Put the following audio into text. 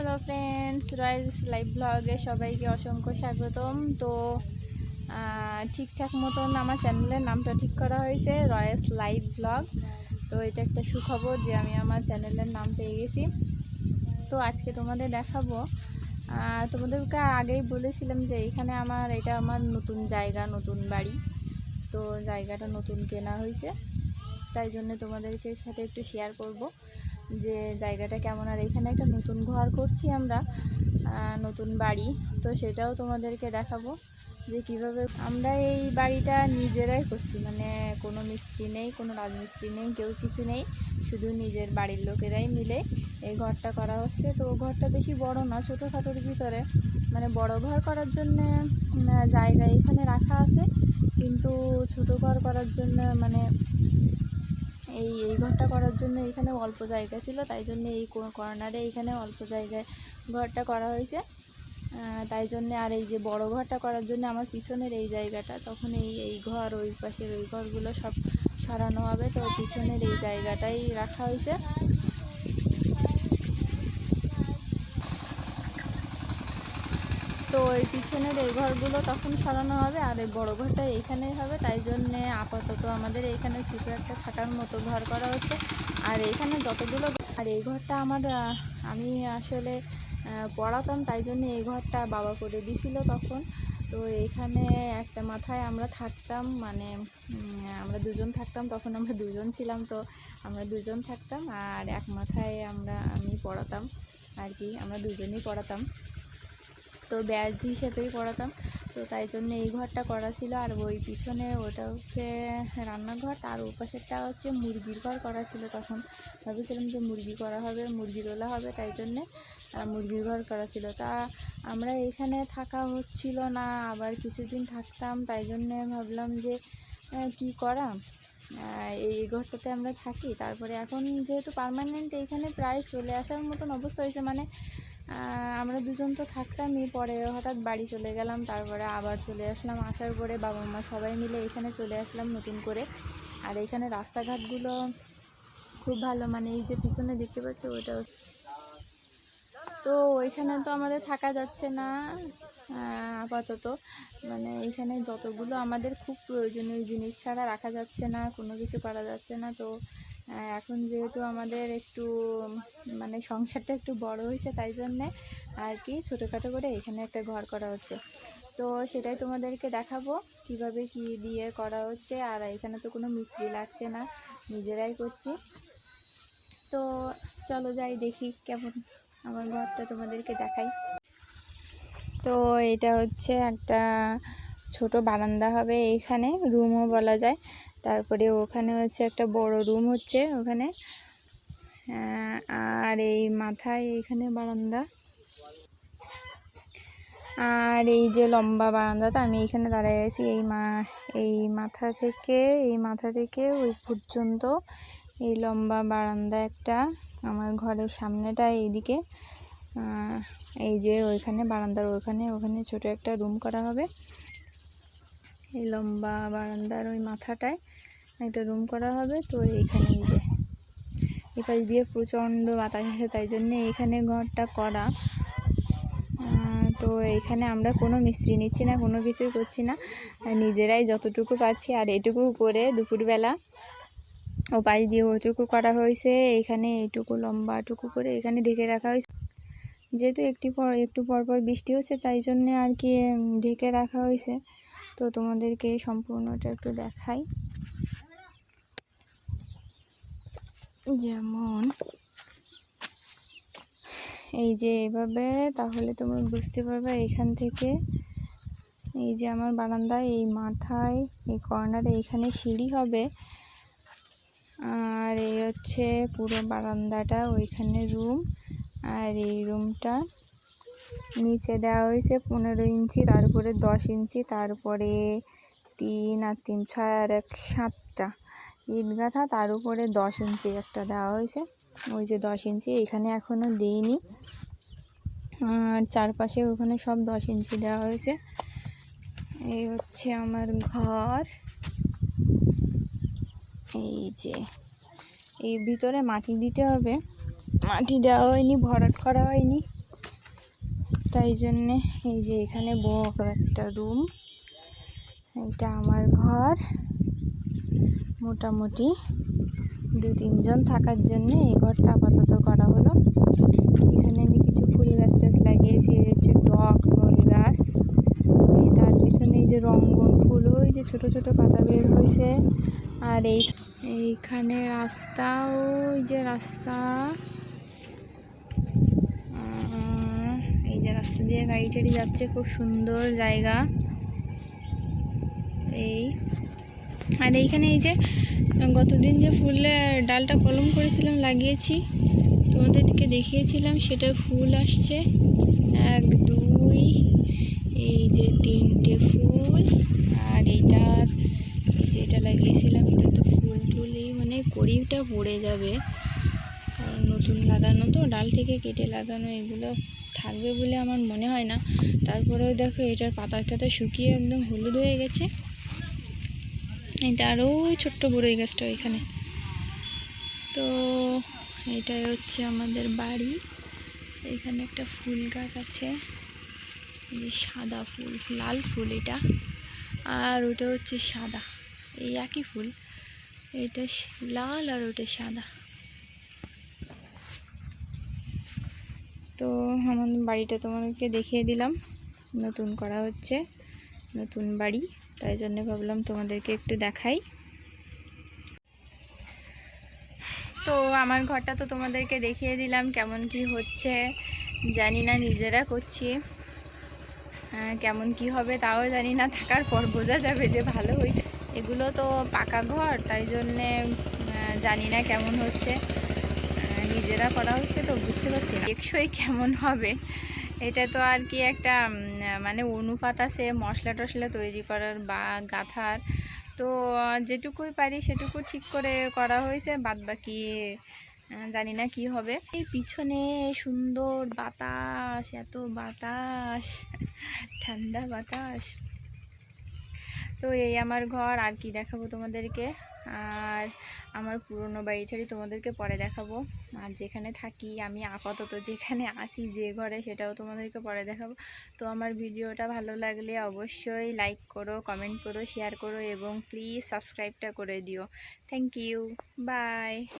Hello friends রয়েস live ব্লগে সবাইকে অসংখ্য স্বাগতম। তো ঠিকঠাক মতন আমার চ্যানেলের নামটা ঠিক করা হয়েছে রয়েস লাইভ ব্লগ তো, এটা একটা সুখবর যে আমি আমার চ্যানেলের নাম পেয়ে গেছি। তো, আজকে তোমাদের দেখাবো। তোমাদেরকে আগেই বলেছিলাম যে এখানে আমার, এটা আমার নতুন জায়গা, নতুন বাড়ি। তো, জায়গাটা নতুন কেনা হয়েছে। তাই জন্য তোমাদেরকে সাথে একটু শেয়ার করব। যে জায়গাটা কেমন, আর এখানে একটা নতুন ঘর করছি আমরা নতুন বাড়ি। তো সেটাও তোমাদেরকে দেখাবো যে কীভাবে আমরা এই বাড়িটা নিজেরাই করছি। মানে কোনো মিস্ত্রি নেই, কোনো রাজমিস্ত্রি নেই, কেউ কিছু নেই। শুধু নিজের বাড়ির লোকেরাই মিলে এই ঘরটা করা হচ্ছে। তো ঘরটা বেশি বড় না, ছোটোখাটোর ভিতরে। মানে বড় ঘর করার জন্যে জায়গা এখানে রাখা আছে। কিন্তু ছোটো ঘর করার জন্য মানে এই এই ঘরটা করার জন্য এখানে অল্প জায়গা ছিল, তাই জন্য এই কর্নারে এইখানে অল্প জায়গায় ঘরটা করা হয়েছে। তাই জন্য আর এই যে বড় ঘরটা করার জন্য আমার পিছনের এই জায়গাটা, তখন এই এই ঘর, ওই পাশের ওই ঘরগুলো সব সরানো হবে, তো পিছনের এই জায়গাটাই রাখা হয়েছে। তো ওই পিছনের এই ঘরগুলো তখন সরানো হবে আর এই বড় ঘরটা এইখানেই হবে। তাই জন্যে আপাতত আমাদের এইখানে ছোটো একটা থাকার মতো ঘর করা হচ্ছে। আর এইখানে যতগুলো আর এই ঘরটা আমার আমি আসলে পড়াতাম তাই জন্য এই ঘরটা বাবা করে দিছিল তখন। তো এইখানে একটা মাথায় আমরা থাকতাম মানে আমরা দুজন থাকতাম, তখন আমরা দুজন ছিলাম তো আমরা দুজন থাকতাম। আর এক মাথায় আমরা, আমি পড়াতাম আর কি, আমরা দুজনেই পড়াতাম। তো ব্যাচ হিসেবেই পড়াতাম। তো তাই জন্য এই ঘরটা করা ছিল। আর ওই পিছনে ওটা হচ্ছে রান্নাঘর। তার ওপাশেরটা হচ্ছে মুরগির ঘর করা ছিল তখন। ভেবেছিলাম যে মুরগি করা হবে, মুরগি তোলা হবে, তাই জন্যে মুরগির ঘর করা ছিল। তা আমরা এখানে থাকা হচ্ছিল না, আবার কিছুদিন থাকতাম, তাই জন্যে ভাবলাম যে কি করা? এই ঘরটাতে আমরা থাকি। তারপরে এখন যেহেতু পার্মানেন্ট এইখানে প্রায় চলে আসার মতন অবস্থা হয়েছে মানে আমরা দুজন তো থাকতামই, পরে হঠাৎ বাড়ি চলে গেলাম, তারপরে আবার চলে আসলাম আসার পরে বাবা মা সবাই মিলে এখানে চলে আসলাম নতুন করে। আর এখানে রাস্তাঘাটগুলো খুব ভালো মানে এই যে পিছনে দেখতে পাচ্ছ ওটা তো ওইখানে তো আমাদের থাকা যাচ্ছে না আপাতত। মানে এখানে যতগুলো আমাদের খুব প্রয়োজনীয় জিনিস ছাড়া রাখা যাচ্ছে না, কোনো কিছু করা যাচ্ছে না, তো এখন যেহেতু আমাদের একটু মানে সংসারটা একটু বড় হয়েছে তাই জন্যে আর কি ছোটোখাটো করে এখানে একটা ঘর করা হচ্ছে। তো সেটাই তোমাদেরকে দেখাবো কীভাবে কি দিয়ে করা হচ্ছে আর এখানে তো কোনো মিস্ত্রি লাগছে না, নিজেরাই করছি। তো চলো যাই দেখি কেমন আমার ঘরটা তোমাদেরকে দেখাই। তো এটা হচ্ছে একটা ছোট বারান্দা হবে এইখানে রুমও বলা যায়। তারপরে ওখানে হচ্ছে একটা বড় রুম হচ্ছে ওখানে। আর এই মাথায় এইখানে বারান্দা। আর এই যে লম্বা বারান্দাটা, আমি এইখানে দাঁড়ায় আছি, এই মা, এই মাথা থেকে, এই মাথা থেকে ওই পর্যন্ত। এই লম্বা বারান্দা একটা আমার ঘরের সামনেটা এইদিকে। এই যে ওইখানে বারান্দার ওইখানে, ওখানে ছোট একটা রুম করা হবে। এই লম্বা বারান্দার ওই মাথাটায় একটা রুম করা হবে। তো এইখানে এই যে, এই পাশ দিয়ে প্রচণ্ড বাতাস আসে, তাই জন্য এইখানে ঘরটা করা। তো এইখানে আমরা কোনো মিস্ত্রি নিচ্ছি না, কোনো কিছুই করছি না। নিজেরাই যতটুকু পাচ্ছি, আর এটুকু করে দুপুরবেলা ও পাশ দিয়ে ওটুকু করা হয়েছে। এখানে এইটুকু লম্বাটুকু করে এখানে ঢেকে রাখা হয়েছে। যেহেতু একটি পর, একটু পর পর বৃষ্টি হচ্ছে, তাই জন্যে আর কি ঢেকে রাখা হয়েছে। তো তোমাদেরকে সম্পূর্ণটা একটু দেখাই। যেমন, এই যে এভাবে, তাহলে তোমরা বুঝতে পারবে এখান থেকে এই যে আমার বারান্দায়, এই মাথায়, এই কর্নারে এখানে সিঁড়ি হবে। আর এই হচ্ছে পুরো বারান্দাটা, ওইখানে রুম। আর এই রুমটা নিচে দেওয়া হয়েছে পনেরো ইঞ্চি, তারপরে দশ ইঞ্চি, তারপরে তিন আর তিন, ছয় আর এক, সাতটা ইট গাঁথা, তার উপরে দশ ইঞ্চি একটা দেওয়া হয়েছে। ওই যে দশ ইঞ্চি, এখানে এখনও দিইনি। আর চারপাশে ওখানে সব দশ ইঞ্চি দেওয়া হয়েছে। এই হচ্ছে আমার ঘর। এই যে, এই ভিতরে মাটি দিতে হবে। মাটি দেওয়া হয়নি, ভরাট করা হয়নি। তাই জন্যে এই যে এখানে বড় একটা রুম। এটা আমার ঘর। মোটামুটি দু তিনজন থাকার জন্য এই ঘরটা আপাতত করা হলো। এখানে আমি কিছু ফুল গাছ টাছ লাগিয়েছি, এই হচ্ছে টক নল গাছ। এই তার পিছনে এই যে রঙ্গন ফুল, ওই যে ছোট ছোট পাতা বের হয়েছে আর এই, এইখানে রাস্তা, ওই যে রাস্তা আহ, এই যে রাস্তা দিয়ে গাড়ি টাড়ি যাচ্ছে, খুব সুন্দর জায়গা। এই। আর এইখানে এই যে, গতদিন যে ফুলের ডালটা কলম করেছিলাম, লাগিয়েছি। তোমাদেরকে দেখিয়েছিলাম সেটা ফুল আসছে। এক, দুই, এই যে তিনটে ফুল, আর এইটার যেটা লাগিয়েছিলাম, এটা তো ফুল টুলই মানে কড়িটা পড়ে যাবে। নতুন লাগানো তো, ডাল থেকে কেটে লাগানো এগুলো থাকবে বলে আমার মনে হয় না। তারপরেও দেখো এটার পাতাটাতে শুকিয়ে একদম হলুদ হয়ে গেছে। এটা আরও ছোট্ট বড়ই গাছটা ওইখানে। তো এটাই হচ্ছে আমাদের বাড়ি। এখানে একটা ফুল গাছ আছে। সাদা ফুল, লাল ফুল এটা। আর ওটা হচ্ছে সাদা। এই একই ফুল। এটা লাল আর ওটা সাদা। তো আমাদের বাড়িটা তোমাদেরকে দেখিয়ে দিলাম। নতুন করা হচ্ছে, নতুন বাড়ি, তাই জন্য ভাবলাম তোমাদেরকে একটু দেখাই। তো আমার ঘরটা তো তোমাদেরকে দেখিয়ে দিলাম কেমন কি হচ্ছে, জানি না নিজেরা করছি। কেমন কি হবে তাও জানি না, থাকার পর বোঝা যাবে যে ভালো হয়েছে। এগুলো তো পাকা ঘর, তাই জন্যে জানি না কেমন হচ্ছে। নিজেরা করা হচ্ছে তো বুঝতে পারছি টেকসই কেমন হবে? এটা তো আর কি একটা মানে অনুপাত আছে মশলা টশলা তৈরি করার বা গাঁথার। তো যেটুকুই পারি সেটুকু ঠিক করে করা হয়েছে বাদ বাকি জানি না কি হবে। এই পিছনে সুন্দর বাতাস, এত বাতাস, ঠান্ডা বাতাস। তো এই আমার ঘর, আর কি দেখাবো তোমাদেরকে? আর আমার পুরনো বাড়িটারই তোমাদেরকে পরে দেখাবো। আর যেখানে থাকি, আমি আপাতত যেখানে আসি যে ঘরে, সেটাও তোমাদেরকে পরে দেখাবো। তো আমার ভিডিওটা ভালো লাগলে অবশ্যই লাইক করো কমেন্ট করো শেয়ার করো এবং প্লিজ সাবস্ক্রাইবটা করে দিও। Thank you by